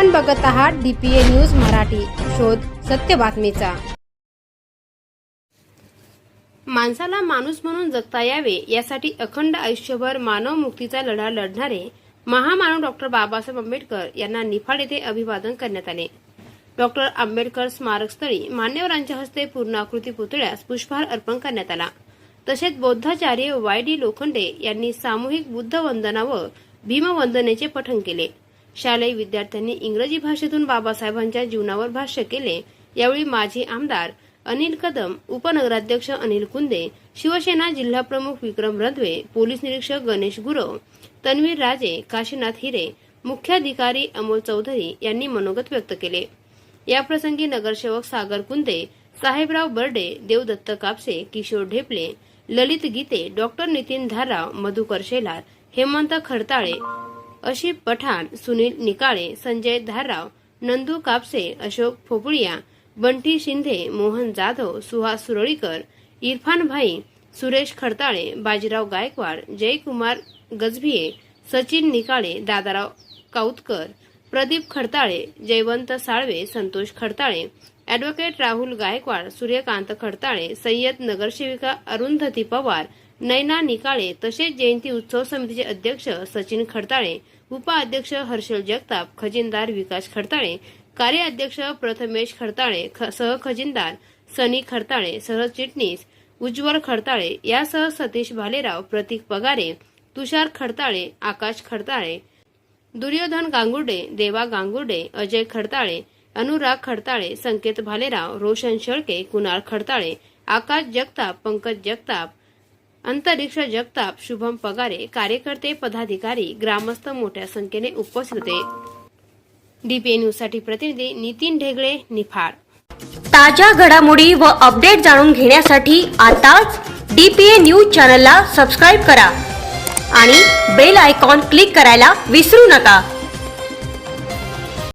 आपण बघत आहात डीपीए न्यूज मराठी. शोध सत्य बातमीचा. माणसाला माणूस म्हणून जगता यावे यासाठी अखंड आयुष्यभर मानव मुक्तीचा लढा लढणारे महामानव डॉक्टर बाबासाहेब आंबेडकर यांना निफाड येथे अभिवादन करण्यात आले. डॉक्टर आंबेडकर स्मारकस्थळी मान्यवरांच्या हस्ते पूर्णाकृती पुतळ्यास पुष्पहार अर्पण करण्यात आला. तसेच बौद्धाचार्य वाय डी लोखंडे यांनी सामूहिक बुद्ध वंदना व भीमवंदनेचे पठण केले. शालेय विद्यार्थ्यांनी इंग्रजी भाषेतून बाबासाहेबांच्या जीवनावर भाष्य केले. यावेळी माजी आमदार अनिल कदम उपनगराध्यक्ष अनिल कुंदे शिवसेना जिल्हाप्रमुख विक्रम रदवे पोलीस निरीक्षक गणेश गुरव तन्वीर राजे काशीनाथ हिरे मुख्याधिकारी अमोल चौधरी यांनी मनोगत व्यक्त केले. याप्रसंगी नगरसेवक सागर कुंदे साहेबराव बर्डे देवदत्त कापसे किशोर ढेपले ललित गीते डॉक्टर नितीन धाराव मधुकर शेलार हेमंत खडताळे अशी पठाण सुनील निकाळे संजय धाराव नंदू कापसे अशोक फोपळिया बंटी शिंदे मोहन जाधव सुहास सुरळीकर इरफान भाई सुरेश खडताळे बाजीराव गायकवाड जयकुमार गजभिये सचिन निकाळे दादाराव काऊतकर प्रदीप खडताळे जयवंत साळवे संतोष खडताळे ॲडव्होकेट राहुल गायकवाड सूर्यकांत खडताळे सय्यद नगरसेविका अरुंधती पवार नैना निकाळे तसेच जयंती उत्सव समितीचे अध्यक्ष सचिन खडताळे उपाध्यक्ष हर्षल जगताप खजिनदार विकास खडताळे कार्याध्यक्ष प्रथमेश खडताळे ख- सहखजिनदार सनी खडताळे सरचिटणीस उज्ज्वल खडताळे यासह सतीश भालेराव प्रतीक पगारे तुषार खडताळे आकाश खडताळे दुर्योधन गांगुर्डे देवा गांगुर्डे अजय खडताळे अनुराग खडताळे संकेत भालेराव रोशन शेळके कुणाल खडताळे आकाश जगताप पंकज जगताप अंतरिक्ष जगताप शुभम पगारे कार्यकर्ते पदाधिकारी ग्रामस्थ मोठ्या संख्येने उपस्थित होते. डीपीए न्यूजसाठी प्रतिनिधी नितीन ढेगळे निफाड. ताज्या घडामोडी व अपडेट जाणून घेण्यासाठी आताच डीपीए न्यूज चॅनलला सबस्क्राईब करा आणि बेल आयकॉन क्लिक करायला विसरू नका.